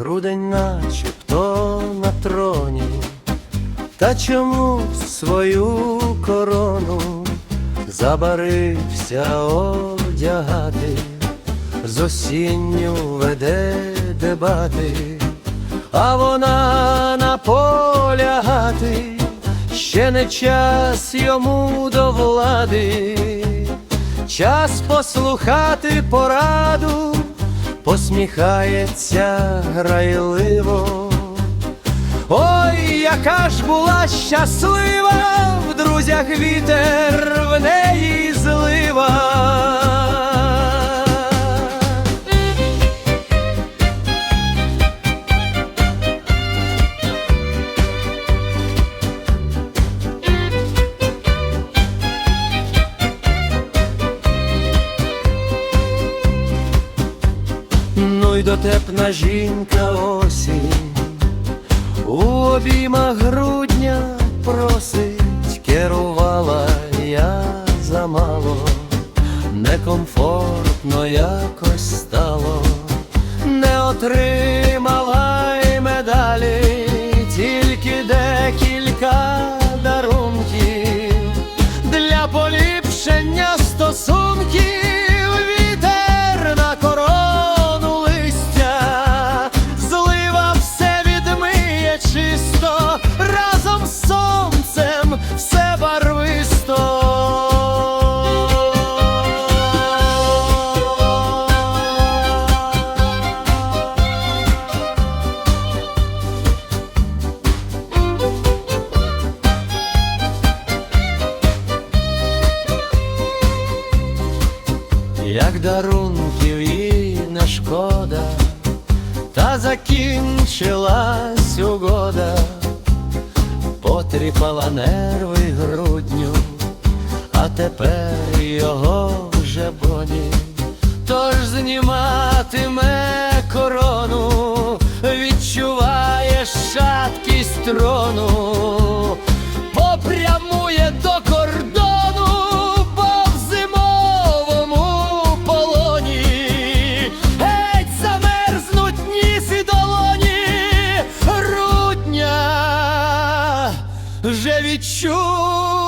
грудень начебто на троні, та чомусь свою корону забарився одягати, з осінню веде дебати, а вона наполягати, ще не час йому до влади, час послухати пораду, посміхається грайливо. Ой, яка ж була щаслива, в друзях вітер в неї й дотепна жінка осінь. У обіймах грудня просить, керувала я замало, некомфортно якось стало, не отримала як дарунків їй не шкода, та закінчилась угода, потріпала нерви грудню, а тепер його вже боні, тож зніматиме корону, відчуваєш шаткість трону. вже відчув.